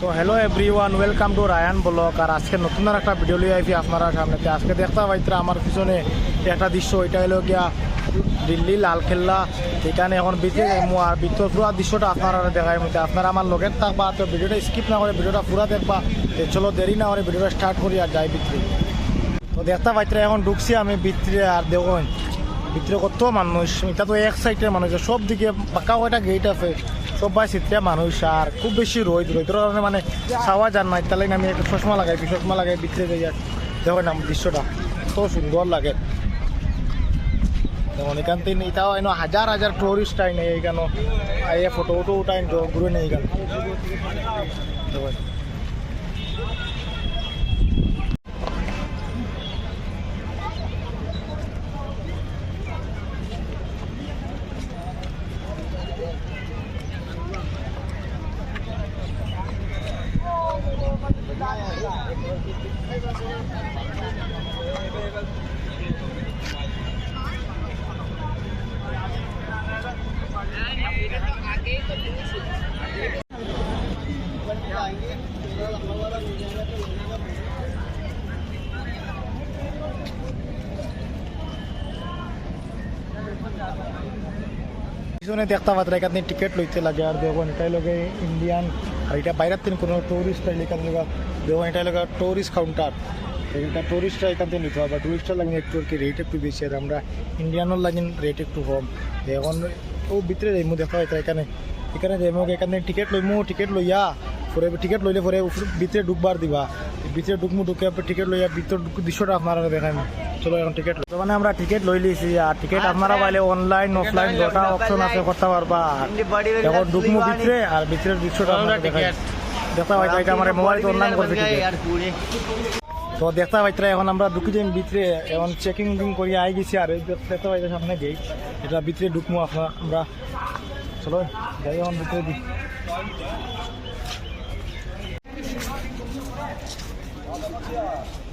তো hello everyone welcome to Ryan Block আর আজকে নতুন আর একটা ভিডিও লিয়ে আইছি আপনারা সামনে। আজকে দেখতে পাইতরা আমার পিছনে একটা দৃশ্য, ওইটা হলো গিয়া দিল্লি লালকেল্লা। এখানে এখন বিতে আর ভিতর পুরো দৃশ্যটা আপনারা দেখাই মধ্যে আপনারা আমার লগের থাকবা, তো ভিডিওটা স্কিপ না করে ভিডিওটা পুরো দেখবা। চলো দেরি না করে ভিডিওটা স্টার্ট করি আর যাই ভিতরে। তো দেখতে পাইতরা এখন ঢুকছি আমি ভিতরে আর দেখুন ভিতরে কত মানুষ। এটা তো এক সাইডের মানুষ সব দিকে পাকাও একটা গেট আছে। সবাই চিত্রে মানুষ আর খুব বেশি রোদ রোদের কারণে মানে ছাওয়া যান না তাহলে আমি একটা চশমা লাগাই চশমা লাগাই ভিতরে যাই আর দেখুন না দৃশ্যটা। কত সুন্দর লাগে। যেমন এখান থেকে এটাও এনে হাজার হাজার টুরিস্ট আইনে, এইখানে। আইয়ে ফটো ফটো উঠাই ঘুরে নেই এখানে পিছনে দেখতে পাত্র এখানে টিকিট লইতে লাগে। আর দেখুন এটাই লগে ইন্ডিয়ান আর এটা বাইরের থেকে কোনো টুরিস্ট আইলে এখান থেকে দেখুন এটা লগে টুরিস্ট কাউন্টার এটা টুরিস্টরা এখান থেকে নিতে হবে। টুরিস্টরা লাগে একটু আর কি রেট একটু বেশি, আর আমরা ইন্ডিয়ানের লাগে রেট একটু কম। এখন ও ভিতরে যাইমু, দেখা হয় এখানে। এখানে যাইমু এখানে টিকিট লইমু টিকিট লইয়া পরে টিকিট লইলে পরে ভিতরে ঢুকবার দিবা। ভিতরে ঢুকমু ঢুকে টিকিট লইয়া ভিতর ঢুক- দৃশ্যটা আপনারা দেখাই চলো এখন টিকিট মানে আমরা টিকিট লই লিছি আর টিকিট আপনারা পাইলে অনলাইন অফলাইন দুটা অপশন আছে করতে পারবা এখন ঢুকমু ভিতরে আর ভিতরের দৃশ্যটা আপনারা দেখাই। দেখতে পাইতা এটা আমার মোবাইল অনলাইন টিকিট তো দেখতে পাইতরা এখন আমরা ঢুকি যাই ভিতরে এখন চেকিং উকিং করি আই গেছি আর দেখতে পাইতে সামনে গেট এটা ভিতরে ঢুকমু আপনার আমরা। চলো যাই এখন ভিতরে দিই। পাইতরা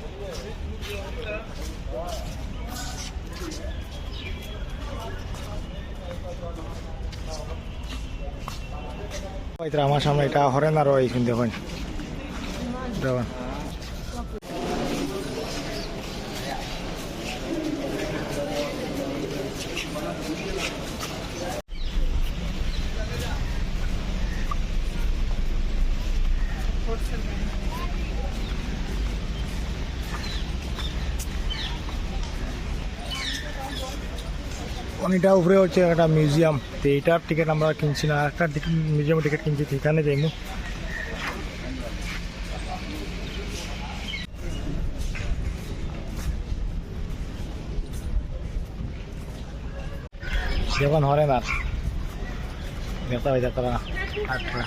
আমার সামনে এটা হরেন আর ওই দেখুন দেখুন অনেকটা উপরে হচ্ছে একটা মিউজিয়াম। তো এইটার টিকিট আমরা কিনছি না। একটা মিউজিয়ামের টিকিট কিনছি, তো এখানে যাইমু। যখন হরে না পাই দেখতে না আচ্ছা।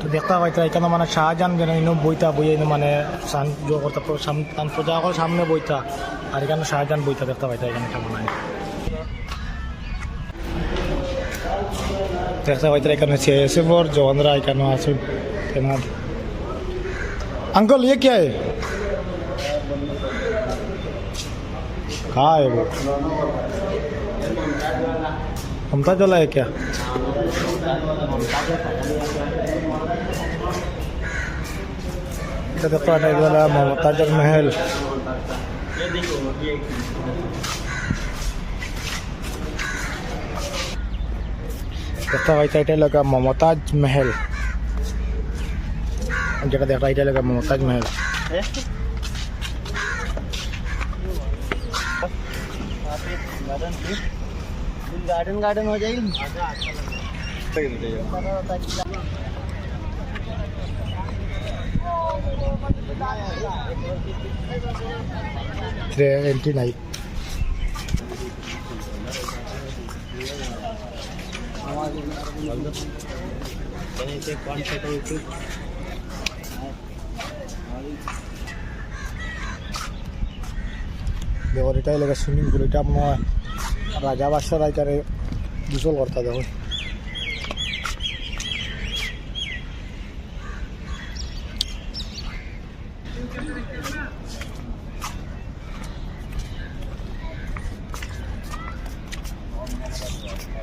তো দেখতে পাইতা এখানে মানে শাহজাহান যেন ইনো বইতা বই এনে মানে সান জো করতে সান প্রজা হল সামনে বইতা আর এখানে শাহজাহান বইতা দেখতে পাইতা এখানে কেমন হয় দেখতে পাইতা এখানে সিএসএফ और जवानरा এখানে আছে तैनात अंकल ये क्या है कहाँ है वो ममता ज्वाला है क्या? ममताज ममता जग महल लगा ममताज महल जगह लगा ममताज महल गार्डन गार्डन गार्डन हो जाएगी এন্ট্রি নাই দেখুন এটাই লাগে সুইমিং পুল এটা আপনার রাজা বাদশাহ রাইটারে গোসল করতে দেখুন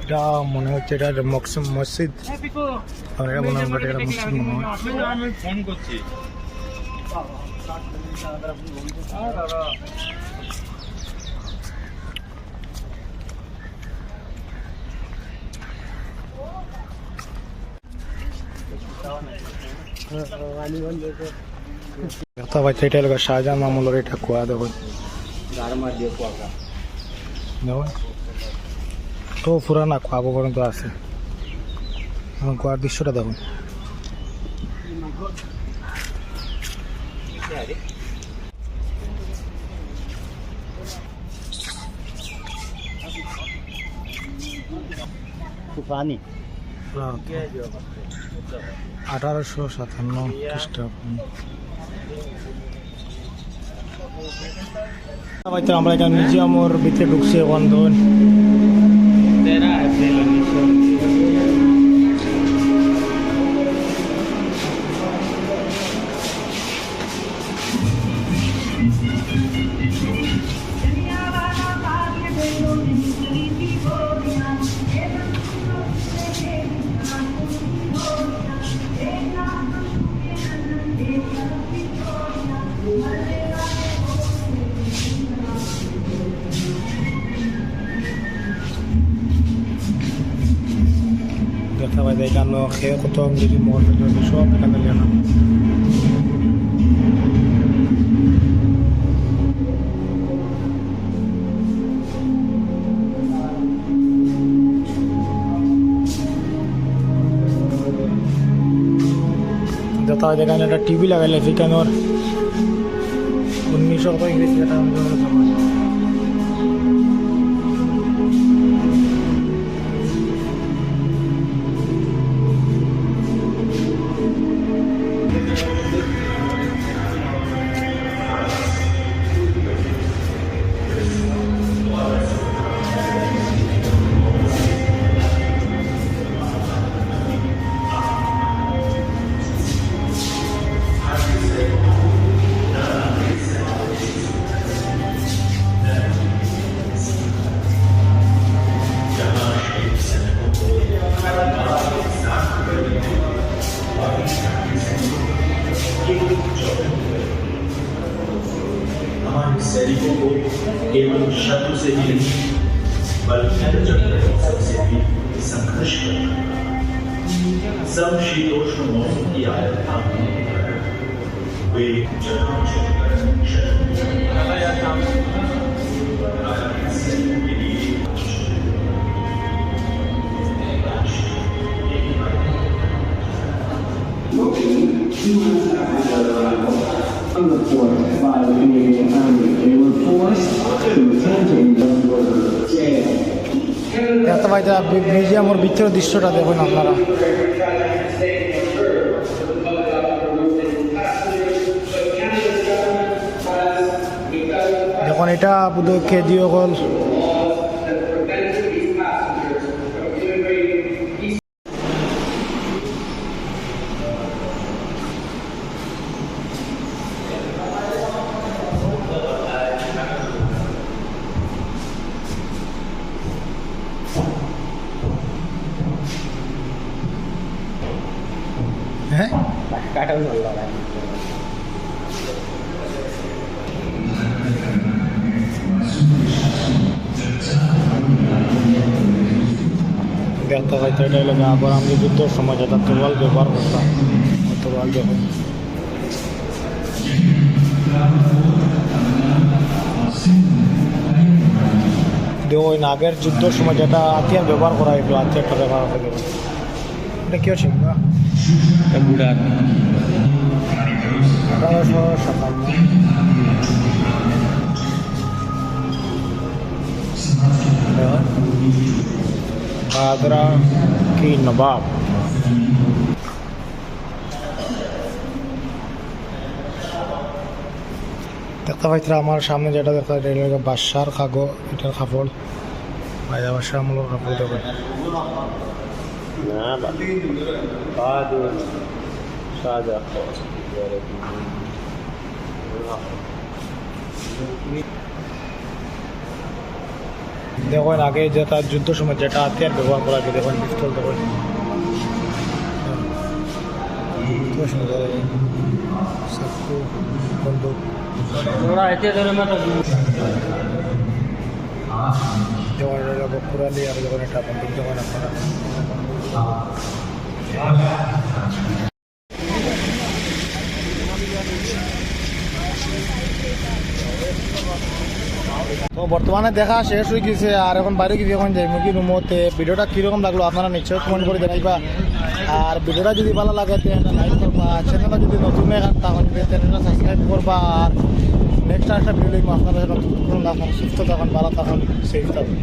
এটা মনে হচ্ছে এটা মসজিদ। আমার এটা মনে হয় এটা মসজিদ মনে হয়। আমি ফোন করছি। দেখতে পাচ্ছি এটা লোক শাহজাহান মামুলোর এটা কুয়া দেখো দেখো তো পুরা না কুয়া পর্যন্ত আছে কুয়ার দৃশ্যটা দেখুন পানি আঠারোশো সাতান্ন খ্রিস্টাব্দ। আমরা এখানে মিউজিয়াম ওর ভিতরে ঢুকছি বন্ধন। খেয়ে কত যদি পর্যন্ত সব এখানে লেখা পাই এখানে একটা টিভি লাগাইলে সেখানোর উনিশশো কত ইংরেজি এটা देश बल्कि सबसे भी संघर्ष कर सब शीतोष्ण मौसम की आयता में वे जगह छोड़कर के लिए Under force by the Canadian Army, they were forced to দেখতে মিউজিয়াম ওর ভিতরের দৃশ্যটা দেখুন আপনারা। দেখুন এটা বোধহয় কেজিও অকল हैं? कार्टन चल रहा समझ आता तुरवाल व्यवहार होता तुरवाल व्यवहार দেখুন দেখো ওই আগের যুদ্ধের সময় যেটা হাতিয়ার ব্যবহার করা হইতো হাতিয়ারটা ব্যবহার করে দেখুন এটা কি আছে না बुढ़ा আঠারোশো সাতান্ন आगरा की नवाब দেখতে পাইতরা আমার সামনে যেটা দেখা এটা হলো বাসার কাগো এটার কাপড়। ভাইয়া বাসার মূল কাপড় দেবে দেখেন আগে যেটা যুদ্ধ সময় যেটা হাতিয়ার ব্যবহার করা দেখেন, পিস্তল, দেখেন। জমানের যাব পুরালি আর যখন একটা বন্দুক জমান আপনারা Thank you. তো বর্তমানে দেখা শেষ হয়ে গেছে আর এখন বাইরে গিয়ে এখন যাই মুখি রুমতে ভিডিওটা কীরকম লাগল আপনারা নিশ্চয়ই কমেন্ট করে জানাইবা। আর ভিডিওটা যদি ভালো লাগে একটা লাইক করবা। চ্যানেলটা যদি নতুন তাহলে চ্যানেলটা সাবস্ক্রাইব করবা। আর নেক্সট একটা ভিডিও আপনারা নতুন সুস্থ থাকুন, ভালো থাকুন সেই থাকুন।